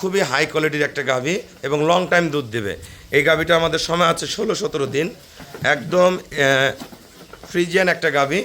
খুবই হাই কোয়ালিটির একটা গাভী এবং লং টাইম দুধ দেবে। এই গাভীটা আমাদের সময় আছে ষোলো সতেরো দিন। একদম ফ্রিজিয়ান একটা গাভী।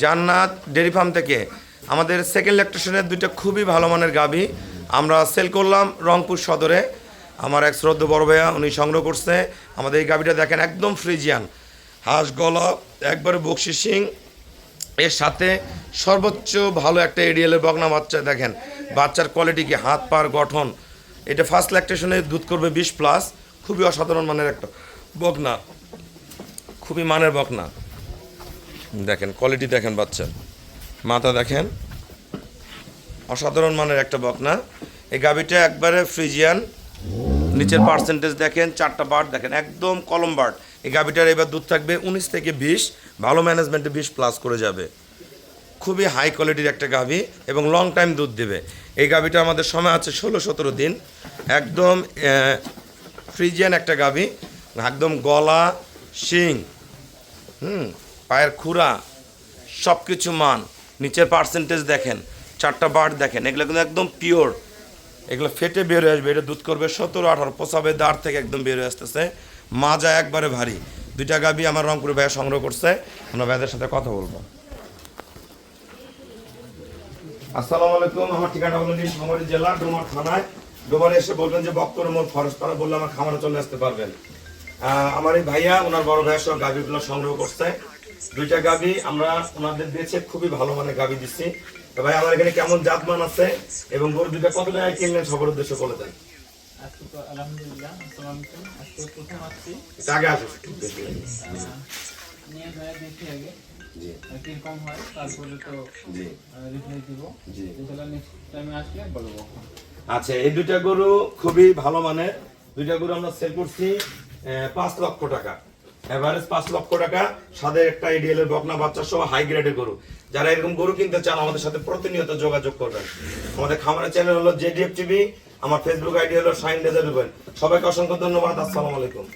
জান্নাত, ডেরি ফার্ম থেকে। আমাদের সেকেন্ড ইলেকট্রিশনের দুইটা খুবই ভালো মানের গাভী। আমরা সেল করলাম রংপুর সদরে। আমার এক শ্রদ্ধ বড় ভাইয়া, উনি সংগ্রহ করছে। আমাদের এই গাভীটা দেখেন একদম ফ্রিজিয়ান হাঁস, গলা, একবারে বকশি সিং এর সাথে সর্বোচ্চ ভালো একটা এডিএলের বগনা বাচ্চা দেখেন। বাচ্চার কোয়ালিটি কি? হাত, পার, গঠন। এটা ফার্স্ট ল্যাকটেশনে দুধ করবে বিশ প্লাস খুবই অসাধারণ মানের একটা বকনা। খুবই মানের বকনা। দেখেন কোয়ালিটি দেখেন বাচ্চার মাথা দেখেন। অসাধারণ মানের একটা বকনা। এই গাভিটা একবারে ফ্রিজিয়ান নিচের পার্সেন্টেজ দেখেন, চারটা বার্ড দেখেন, একদম কলম বার্ড এই গাভিটার এবার দুধ থাকবে উনিশ থেকে বিশ। ভালো ম্যানেজমেন্টে বিশ প্লাস করে যাবে। খুবই হাই কোয়ালিটির একটা গাভী এবং লং টাইম দুধ দেবে। এই গাভীটা আমাদের সময় আছে ষোলো সতেরো দিন। একদম ফ্রিজিয়ান একটা গাভী। একদম গলা, শিং। হুম পায়ের খুরা সব কিছু মান। নিচের পার্সেন্টেজ দেখেন, চারটা বার্ড দেখেন, এগুলো কিন্তু একদম পিওর এগুলো ফেটে বের হয়ে আসবে, এটা দুধ করবে সতেরো, আঠারো পোষাবে দাঁড় থেকে একদম বের হয়ে আসতেছে। মাজা একবারে ভারী। দুইটা গাবি আমার রংপুরে ভাইয়া সংগ্রহ করছে, আমরা ভাইদের সাথে কথা বলব। আসসালামু আলাইকুম, আমার ঠিকানা হলো জেলা, ডোমার থানায়। ডোমারে এসে বলবেন যে বক্তর মোড় ফরেস্ট পাড়া বললে আমার খামারে চলে আসতে পারবেন। আমার এই ভাইয়া, ওনার বড় ভাইয়ের সব গাভিগুলো সংগ্রহ করছে। দুইটা গাভি আমরা ওনাদের দিয়েছে, খুবই ভালো মানের গাভি দিচ্ছি। ভাই, আমার এখানে কেমন জাতমান আছে এবং গরু দুইটা কত টাকায় কিনলেন সবার উদ্দেশ্যে বলে দেন। আচ্ছা এই দুইটা গরু খুবই ভালো মানের। দুইটা গরু আমরা সেল করছি পাঁচ লক্ষ টাকা। এভারেজ পাঁচ লক্ষ টাকা সাথে একটা আইডিএল এর বকনা বাচ্চা সহ হাই গ্রেডের গরু। যারা এরকম গরু কিনতে চান, আমাদের সাথে প্রতিনিয়ত যোগাযোগ করবেন। আমাদের খামারের চ্যানেল হলো জেডিএফ টিভি আমার ফেসবুক আইডি হলো শাইন ডেজার সবাইকে অসংখ্য ধন্যবাদ, আসসালামু আলাইকুম।